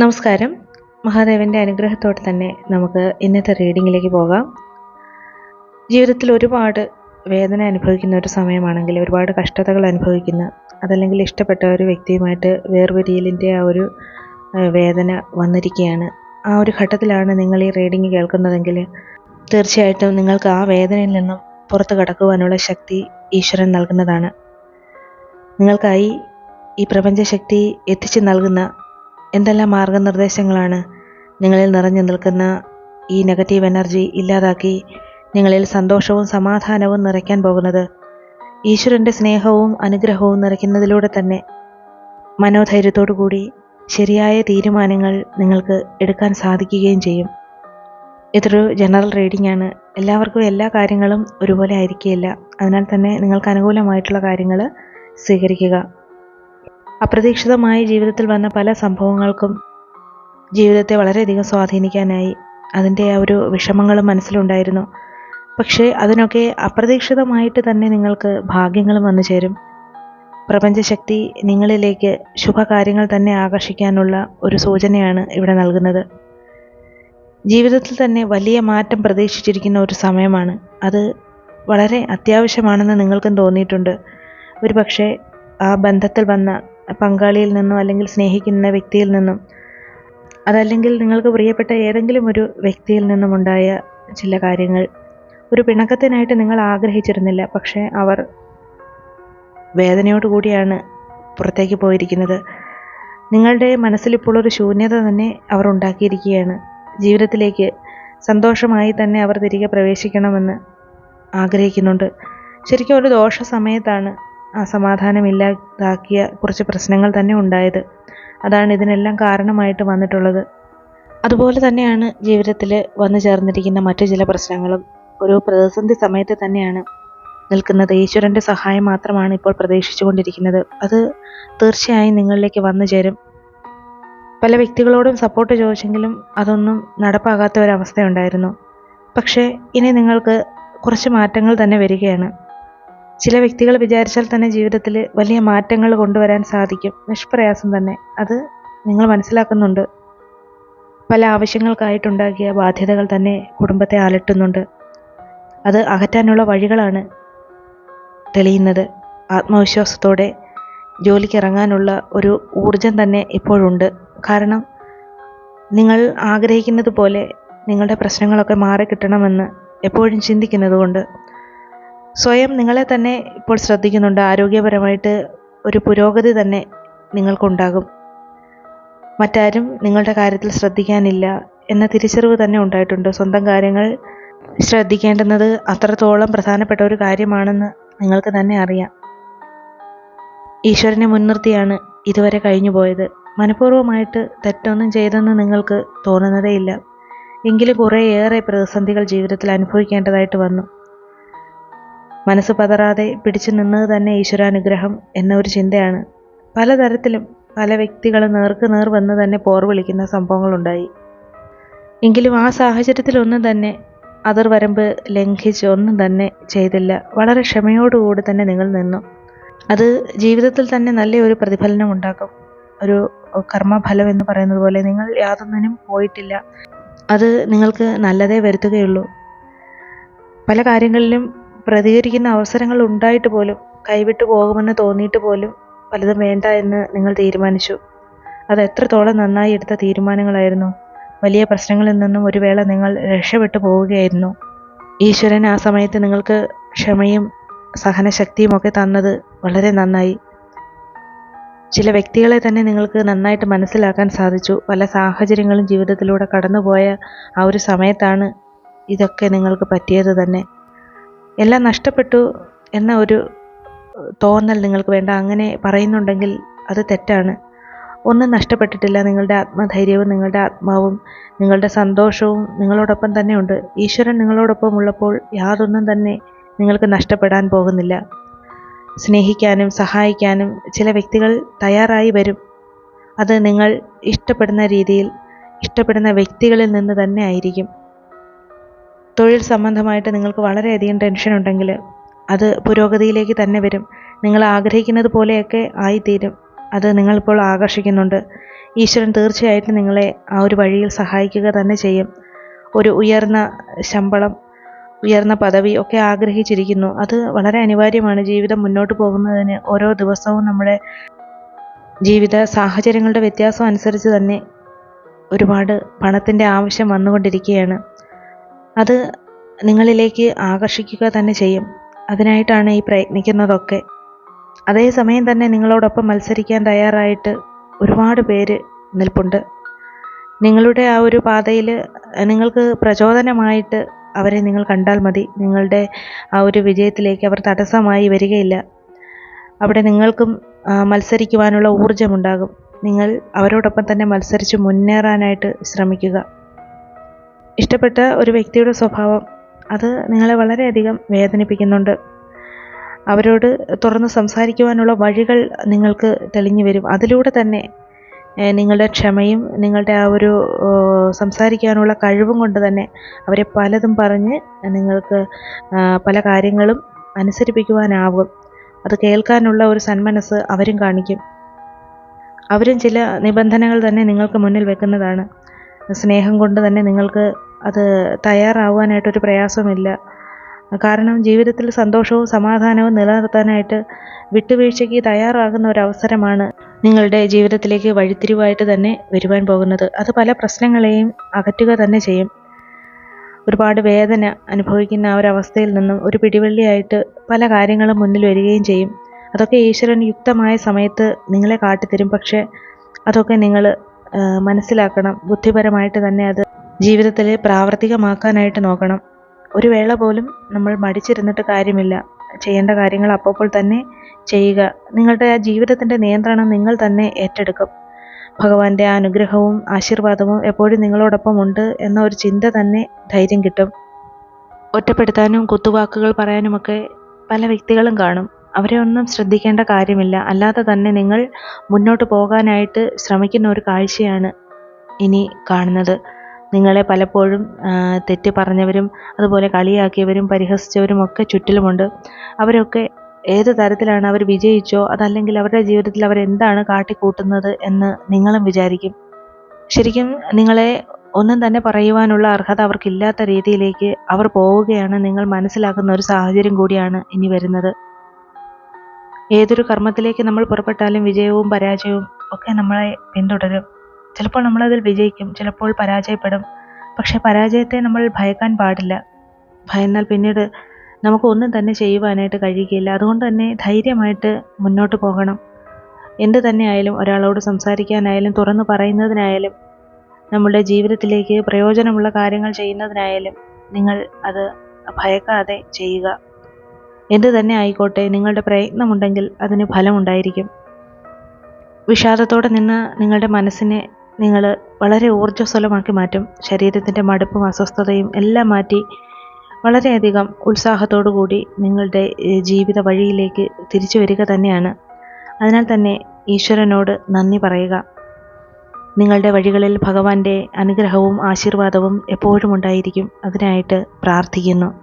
നമസ്കാരം. മഹാദേവന്റെ അനുഗ്രഹത്തോടെ തന്നെ നമുക്ക് ഇന്നത്തെ റീഡിങ്ങിലേക്ക് പോകാം. ജീവിതത്തിൽ ഒരുപാട് വേദന അനുഭവിക്കുന്ന ഒരു സമയമാണെങ്കിൽ ഒരുപാട് കഷ്ടതകൾ അനുഭവിക്കുന്ന അതല്ലെങ്കിൽ ഇഷ്ടപ്പെട്ട ഒരു വ്യക്തിയുമായിട്ട് വേർപിരിയലിന്റെ ആ ഒരു വേദന വന്നിരിക്കുകയാണ്. ആ ഒരു ഘട്ടത്തിലാണ് നിങ്ങൾ ഈ റീഡിങ് കേൾക്കുന്നതെങ്കിൽ തീർച്ചയായിട്ടും നിങ്ങൾക്ക് ആ വേദനയിൽ നിന്നും പുറത്തു കടക്കുവാനുള്ള ശക്തി ഈശ്വരൻ നൽകുന്നതാണ്. നിങ്ങൾക്കായി ഈ പ്രപഞ്ചശക്തി എത്തിച്ചു നൽകുന്ന എന്തെല്ലാം മാർഗനിർദ്ദേശങ്ങളാണ് നിങ്ങളിൽ നിറഞ്ഞു നിൽക്കുന്ന ഈ നെഗറ്റീവ് എനർജി ഇല്ലാതാക്കി നിങ്ങളിൽ സന്തോഷവും സമാധാനവും നിറയ്ക്കാൻ പോകുന്നത്? ഈശ്വരന്റെ സ്നേഹവും അനുഗ്രഹവും നിറയ്ക്കുന്നതിലൂടെ തന്നെ. മനോധൈര്യത്തോടു കൂടി ശരിയായ തീരുമാനങ്ങൾ നിങ്ങൾക്ക് എടുക്കാൻ സാധിക്കുകയും ചെയ്യും. ഇതൊരു ജനറൽ റീഡിംഗ് ആണ്. എല്ലാവർക്കും എല്ലാ കാര്യങ്ങളും ഒരുപോലെ ആയിരിക്കില്ല അതിനാൽ തന്നെ നിങ്ങൾക്ക് അനുകൂലമായിട്ടുള്ള കാര്യങ്ങൾ സ്വീകരിക്കുക. അപ്രതീക്ഷിതമായി ജീവിതത്തിൽ വന്ന പല സംഭവങ്ങൾക്കും ജീവിതത്തെ വളരെയധികം സ്വാധീനിക്കാനായി അതിന്റെ ആ ഒരു വിഷമങ്ങളും മനസ്സിലുണ്ടായിരുന്നു. പക്ഷേ അതിനൊക്കെ അപ്രതീക്ഷിതമായിട്ട് തന്നെ നിങ്ങൾക്ക് ഭാഗ്യങ്ങളും വന്നു ചേരും. പ്രപഞ്ചശക്തി നിങ്ങളിലേക്ക് ശുഭകാര്യങ്ങൾ തന്നെ ആകർഷിക്കാനുള്ള ഒരു സൂചനയാണ് ഇവിടെ നൽകുന്നത്. ജീവിതത്തിൽ തന്നെ വലിയ മാറ്റം പ്രതീക്ഷിച്ചിരിക്കുന്ന ഒരു സമയമാണ്. അത് വളരെ അത്യാവശ്യമാണെന്ന് നിങ്ങൾക്കും തോന്നിയിട്ടുണ്ട്. ഒരു പക്ഷേ ആ ബന്ധത്തിൽ വന്ന പങ്കാളിയിൽ നിന്നും അല്ലെങ്കിൽ സ്നേഹിക്കുന്ന വ്യക്തിയിൽ നിന്നും അതല്ലെങ്കിൽ നിങ്ങൾക്ക് പ്രിയപ്പെട്ട ഏതെങ്കിലും ഒരു വ്യക്തിയിൽ നിന്നുമുണ്ടായ ചില കാര്യങ്ങൾ. ഒരു പിണക്കത്തിനായിട്ട് നിങ്ങൾ ആഗ്രഹിച്ചിരുന്നില്ല പക്ഷേ അവർ വേദനയോട് കൂടിയാണ് പുറത്തേക്ക് പോയിരിക്കുന്നത്. നിങ്ങളുടെ മനസ്സിലിപ്പോൾ ഒരു ശൂന്യത തന്നെ അവർ ഉണ്ടാക്കിയിരിക്കുകയാണ്. ജീവിതത്തിലേക്ക് സന്തോഷമായി തന്നെ അവർ തിരികെ പ്രവേശിക്കണമെന്ന് ആഗ്രഹിക്കുന്നുണ്ട്. ശരിക്കും ഒരു ദോഷ സമയത്താണ് ആ സമാധാനമില്ലാതാക്കിയ കുറച്ച് പ്രശ്നങ്ങൾ തന്നെ ഉണ്ടായത്. അതാണ് ഇതിനെല്ലാം കാരണമായിട്ട് വന്നിട്ടുള്ളത്. അതുപോലെ തന്നെയാണ് ജീവിതത്തിൽ വന്നു ചേർന്നിരിക്കുന്ന മറ്റു ചില പ്രശ്നങ്ങളും. ഒരു പ്രതിസന്ധി സമയത്ത് തന്നെയാണ് നിൽക്കുന്നത്. ഈശ്വരന്റെ സഹായം മാത്രമാണ് ഇപ്പോൾ പ്രതീക്ഷിച്ചുകൊണ്ടിരിക്കുന്നത് അത് തീർച്ചയായും നിങ്ങളിലേക്ക് വന്നു ചേരും. പല വ്യക്തികളോടും സപ്പോർട്ട് ചോദിച്ചെങ്കിലും അതൊന്നും നടപ്പാകാത്ത ഒരവസ്ഥയുണ്ടായിരുന്നു പക്ഷേ ഇനി നിങ്ങൾക്ക് കുറച്ച് മാറ്റങ്ങൾ തന്നെ വരികയാണ്. ചില വ്യക്തികൾ വിചാരിച്ചാൽ തന്നെ ജീവിതത്തിൽ വലിയ മാറ്റങ്ങൾ കൊണ്ടുവരാൻ സാധിക്കും. നിഷ്പ്രയാസം തന്നെ. അത് നിങ്ങൾ മനസ്സിലാക്കുന്നുണ്ട്. പല ആവശ്യങ്ങൾക്കായിട്ടുണ്ടാക്കിയ ബാധ്യതകൾ തന്നെ കുടുംബത്തെ അലട്ടുന്നുണ്ട് അത് അകറ്റാനുള്ള വഴികളാണ് തെളിയുന്നത്. ആത്മവിശ്വാസത്തോടെ ജോലിക്ക് ഇറങ്ങാനുള്ള ഒരു ഊർജം തന്നെ ഇപ്പോഴുണ്ട്. കാരണം നിങ്ങൾ ആഗ്രഹിക്കുന്നത് പോലെ നിങ്ങളുടെ പ്രശ്നങ്ങളൊക്കെ മാറിക്കിട്ടണമെന്ന് എപ്പോഴും ചിന്തിക്കുന്നത് കൊണ്ട് സ്വയം നിങ്ങളെ തന്നെ ഇപ്പോൾ ശ്രദ്ധിക്കുന്നുണ്ട്. ആരോഗ്യപരമായിട്ട് ഒരു പുരോഗതി തന്നെ നിങ്ങൾക്കുണ്ടാകും. മറ്റാരും നിങ്ങളുടെ കാര്യത്തിൽ ശ്രദ്ധിക്കാനില്ല എന്ന തിരിച്ചറിവ് തന്നെ ഉണ്ടായിട്ടുണ്ട്. സ്വന്തം കാര്യങ്ങൾ ശ്രദ്ധിക്കേണ്ടുന്നത് അത്രത്തോളം പ്രധാനപ്പെട്ട ഒരു കാര്യമാണെന്ന് നിങ്ങൾക്ക് തന്നെ അറിയാം. ഈശ്വരനെ മുൻനിർത്തിയാണ് ഇതുവരെ കഴിഞ്ഞു പോയത്. മനഃപൂർവമായിട്ട് തെറ്റൊന്നും ചെയ്തെന്ന് നിങ്ങൾക്ക് തോന്നുന്നതേയില്ല. എങ്കിലും കുറേയേറെ പ്രതിസന്ധികൾ ജീവിതത്തിൽ അനുഭവിക്കേണ്ടതായിട്ട് വന്നു. മനസ്സ് പതറാതെ പിടിച്ചു നിന്നത് തന്നെ ഈശ്വരാനുഗ്രഹം എന്നൊരു ചിന്തയാണ്. പലതരത്തിലും പല വ്യക്തികളും നേർക്ക് നേർ വന്ന് തന്നെ പോർ വിളിക്കുന്ന സംഭവങ്ങളുണ്ടായി. എങ്കിലും ആ സാഹചര്യത്തിലൊന്നും തന്നെ അതിർവരമ്പ് ലംഘിച്ച് ഒന്നും തന്നെ ചെയ്തില്ല. വളരെ ക്ഷമയോടുകൂടി തന്നെ നിങ്ങൾ നിന്നു. അത് ജീവിതത്തിൽ തന്നെ നല്ല ഒരു പ്രതിഫലനം ഉണ്ടാക്കും. ഒരു കർമ്മഫലം എന്ന് പറയുന്നത് പോലെ നിങ്ങൾ യാതൊന്നിനും പോയിട്ടില്ല. അത് നിങ്ങൾക്ക് നല്ലതേ വരുത്തുകയുള്ളൂ. പല കാര്യങ്ങളിലും പ്രതികരിക്കുന്ന അവസരങ്ങൾ ഉണ്ടായിട്ട് പോലും കൈവിട്ടു പോകുമെന്ന് തോന്നിയിട്ട് പോലും പലതും വേണ്ട എന്ന് നിങ്ങൾ തീരുമാനിച്ചു. അത് എത്രത്തോളം നന്നായി എടുത്ത തീരുമാനങ്ങളായിരുന്നു. വലിയ പ്രശ്നങ്ങളിൽ നിന്നും ഒരു വേള നിങ്ങൾ രക്ഷപ്പെട്ടു പോവുകയായിരുന്നു. ഈശ്വരൻ ആ സമയത്ത് നിങ്ങൾക്ക് ക്ഷമയും സഹനശക്തിയും ഒക്കെ തന്നത് വളരെ നന്നായി. ചില വ്യക്തികളെ തന്നെ നിങ്ങൾക്ക് നന്നായിട്ട് മനസ്സിലാക്കാൻ സാധിച്ചു. പല സാഹചര്യങ്ങളും ജീവിതത്തിലൂടെ കടന്നുപോയ ആ ഒരു സമയത്താണ് ഇതൊക്കെ നിങ്ങൾക്ക് പറ്റിയത് തന്നെ. എല്ലാം നഷ്ടപ്പെട്ടു എന്ന ഒരു തോന്നൽ നിങ്ങൾക്ക് വേണ്ട. അങ്ങനെ പറയുന്നുണ്ടെങ്കിൽ അത് തെറ്റാണ്. ഒന്നും നഷ്ടപ്പെട്ടിട്ടില്ല. നിങ്ങളുടെ ആത്മധൈര്യവും നിങ്ങളുടെ ആത്മാവും നിങ്ങളുടെ സന്തോഷവും നിങ്ങളോടൊപ്പം തന്നെ ഉണ്ട്. ഈശ്വരൻ നിങ്ങളോടൊപ്പം ഉള്ളപ്പോൾ യാതൊന്നും തന്നെ നിങ്ങൾക്ക് നഷ്ടപ്പെടാൻ പോകുന്നില്ല. സ്നേഹിക്കാനും സഹായിക്കാനും ചില വ്യക്തികൾ തയ്യാറായി വരും. അത് നിങ്ങൾ ഇഷ്ടപ്പെടുന്ന രീതിയിൽ ഇഷ്ടപ്പെടുന്ന വ്യക്തികളിൽ നിന്ന് തന്നെ ആയിരിക്കും. തൊഴിൽ സംബന്ധമായിട്ട് നിങ്ങൾക്ക് വളരെയധികം ടെൻഷൻ ഉണ്ടെങ്കിൽ അത് പുരോഗതിയിലേക്ക് തന്നെ വരും. നിങ്ങൾ ആഗ്രഹിക്കുന്നത് പോലെയൊക്കെ ആയിത്തീരും. അത് നിങ്ങളിപ്പോൾ ആകർഷിക്കുന്നുണ്ട്. ഈശ്വരൻ തീർച്ചയായിട്ടും നിങ്ങളെ ആ ഒരു വഴിയിൽ സഹായിക്കുക തന്നെ ചെയ്യും. ഒരു ഉയർന്ന ശമ്പളം ഉയർന്ന പദവി ഒക്കെ ആഗ്രഹിച്ചിരിക്കുന്നു. അത് വളരെ അനിവാര്യമാണ്. ജീവിതം മുന്നോട്ട് പോകുന്നതിന് ഓരോ ദിവസവും നമ്മുടെ ജീവിത സാഹചര്യങ്ങളുടെ വ്യത്യാസം അനുസരിച്ച് തന്നെ ഒരുപാട് പണത്തിന്റെ ആവശ്യം വന്നുകൊണ്ടിരിക്കുകയാണ്. അത് നിങ്ങളിലേക്ക് ആകർഷിക്കുക തന്നെ ചെയ്യും. അതിനായിട്ടാണ് ഈ പ്രയത്നിക്കുന്നതൊക്കെ. അതേസമയം തന്നെ നിങ്ങളോടൊപ്പം മത്സരിക്കാൻ തയ്യാറായിട്ട് ഒരുപാട് പേര് നിൽപ്പുണ്ട്. നിങ്ങളുടെ ആ ഒരു പാതയിൽ നിങ്ങൾക്ക് പ്രചോദനമായിട്ട് അവരെ നിങ്ങൾ കണ്ടാൽ മതി. നിങ്ങളുടെ ആ ഒരു വിജയത്തിലേക്ക് അവർ തടസ്സമായി വരികയില്ല. അവിടെ നിങ്ങൾക്കും മത്സരിക്കുവാനുള്ള ഊർജമുണ്ടാകും നിങ്ങൾ അവരോടൊപ്പം തന്നെ മത്സരിച്ച് മുന്നേറാനായിട്ട് ശ്രമിക്കുക. ഇഷ്ടപ്പെട്ട ഒരു വ്യക്തിയുടെ സ്വഭാവം അത് നിങ്ങളെ വളരെയധികം വേദനിപ്പിക്കുന്നുണ്ട്. അവരോട് തുറന്ന് സംസാരിക്കുവാനുള്ള വഴികൾ നിങ്ങൾക്ക് തെളിഞ്ഞു വരും. അതിലൂടെ തന്നെ നിങ്ങളുടെ ക്ഷമയും നിങ്ങളുടെ ആ ഒരു സംസാരിക്കാനുള്ള കഴിവും കൊണ്ട് തന്നെ അവരെ പലതും പറഞ്ഞ് നിങ്ങൾക്ക് പല കാര്യങ്ങളും അനുസരിപ്പിക്കുവാനാവും. അത് കേൾക്കാനുള്ള ഒരു സന്മനസ് അവരും കാണിക്കും. അവരും ചില നിബന്ധനകൾ തന്നെ നിങ്ങൾക്ക് മുന്നിൽ വെക്കുന്നതാണ്. സ്നേഹം കൊണ്ട് തന്നെ നിങ്ങൾക്ക് അത് തയ്യാറാവാനായിട്ടൊരു പ്രയാസമില്ല. കാരണം ജീവിതത്തിൽ സന്തോഷവും സമാധാനവും നിലനിർത്താനായിട്ട് വിട്ടുവീഴ്ചയ്ക്ക് തയ്യാറാകുന്ന ഒരു അവസരമാണ് നിങ്ങളുടെ ജീവിതത്തിലേക്ക് വഴിത്തിരിവായിട്ട് തന്നെ വരുവാൻ പോകുന്നത്. അത് പല പ്രശ്നങ്ങളെയും അകറ്റുക തന്നെ ചെയ്യും. ഒരുപാട് വേദന അനുഭവിക്കുന്ന ആ ഒരവസ്ഥയിൽ നിന്നും ഒരു പിടിവള്ളിയായിട്ട് പല കാര്യങ്ങളും മുന്നിൽ വരികയും ചെയ്യും. അതൊക്കെ ഈശ്വരൻ യുക്തമായ സമയത്ത് നിങ്ങളെ കാട്ടിത്തരും. പക്ഷേ അതൊക്കെ നിങ്ങൾ മനസ്സിലാക്കണം. ബുദ്ധിപരമായിട്ട് തന്നെ അത് ജീവിതത്തിൽ പ്രാവർത്തികമാക്കാനായിട്ട് നോക്കണം. ഒരു വേള പോലും നമ്മൾ മടിച്ചിരുന്നിട്ട് കാര്യമില്ല. ചെയ്യേണ്ട കാര്യങ്ങൾ അപ്പോൾ തന്നെ ചെയ്യുക. നിങ്ങളുടെ ആ ജീവിതത്തിന്റെ നിയന്ത്രണം നിങ്ങൾ തന്നെ ഏറ്റെടുക്കും. ഭഗവാന്റെ അനുഗ്രഹവും ആശീർവാദവും എപ്പോഴും നിങ്ങളോടൊപ്പം ഉണ്ട് എന്ന ഒരു ചിന്ത തന്നെ ധൈര്യം കിട്ടും. ഒറ്റപ്പെടുത്താനും കുത്തുവാക്കുകൾ പറയാനുമൊക്കെ പല വ്യക്തികളും കാണും. അവരെ ഒന്നും ശ്രദ്ധിക്കേണ്ട കാര്യമില്ല. അല്ലാതെ തന്നെ നിങ്ങൾ മുന്നോട്ട് പോകാനായിട്ട് ശ്രമിക്കുന്ന ഒരു കാഴ്ചയാണ് ഇനി കാണുന്നത്. നിങ്ങളെ പലപ്പോഴും തെറ്റ് പറഞ്ഞവരും അതുപോലെ കളിയാക്കിയവരും പരിഹസിച്ചവരും ഒക്കെ ചുറ്റിലുമുണ്ട്. അവരൊക്കെ ഏത് തരത്തിലാണ് അവർ വിജയിച്ചോ അതല്ലെങ്കിൽ അവരുടെ ജീവിതത്തിൽ അവർ എന്താണ് കാട്ടിക്കൂട്ടുന്നത് എന്ന് നിങ്ങളും വിചാരിക്കും. ശരിക്കും നിങ്ങളെ ഒന്നും തന്നെ പറയുവാനുള്ള അർഹത അവർക്കില്ലാത്ത രീതിയിലേക്ക് അവർ പോവുകയാണ് നിങ്ങൾ മനസ്സിലാക്കുന്ന ഒരു സാഹചര്യം കൂടിയാണ് ഇനി വരുന്നത്. ഏതൊരു കർമ്മത്തിലേക്ക് നമ്മൾ പുറപ്പെട്ടാലും വിജയവും പരാജയവും ഒക്കെ നമ്മളെ പിന്തുടരും. ചിലപ്പോൾ നമ്മളതിൽ വിജയിക്കും ചിലപ്പോൾ പരാജയപ്പെടും. പക്ഷെ പരാജയത്തെ നമ്മൾ ഭയക്കാൻ പാടില്ല. ഭയന്നാൽ പിന്നീട് നമുക്കൊന്നും തന്നെ ചെയ്യുവാനായിട്ട് കഴിയുകയില്ല. അതുകൊണ്ട് തന്നെ ധൈര്യമായിട്ട് മുന്നോട്ട് പോകണം. എന്ത് തന്നെയായാലും ഒരാളോട് സംസാരിക്കാനായാലും തുറന്നു പറയുന്നതിനായാലും നമ്മുടെ ജീവിതത്തിലേക്ക് പ്രയോജനമുള്ള കാര്യങ്ങൾ ചെയ്യുന്നതിനായാലും നിങ്ങൾ അത് ഭയക്കാതെ ചെയ്യുക. എന്ത് തന്നെ ആയിക്കോട്ടെ നിങ്ങളുടെ പ്രയത്നമുണ്ടെങ്കിൽ അതിന് ഫലമുണ്ടായിരിക്കും. വിഷാദത്തോടെ നിന്ന് നിങ്ങളുടെ മനസ്സിനെ നിങ്ങൾ വളരെ ഊർജസ്വലമാക്കി മാറ്റും. ശരീരത്തിന്റെ മടുപ്പും അസ്വസ്ഥതയും എല്ലാം മാറ്റി വളരെയധികം കൂടി നിങ്ങളുടെ ജീവിത വഴിയിലേക്ക് തിരിച്ചു വരിക തന്നെയാണ്. അതിനാൽ തന്നെ ഈശ്വരനോട് നന്ദി പറയുക. നിങ്ങളുടെ വഴികളിൽ ഭഗവാന്റെ അനുഗ്രഹവും ആശീർവാദവും എപ്പോഴും ഉണ്ടായിരിക്കും. അതിനായിട്ട് പ്രാർത്ഥിക്കുന്നു.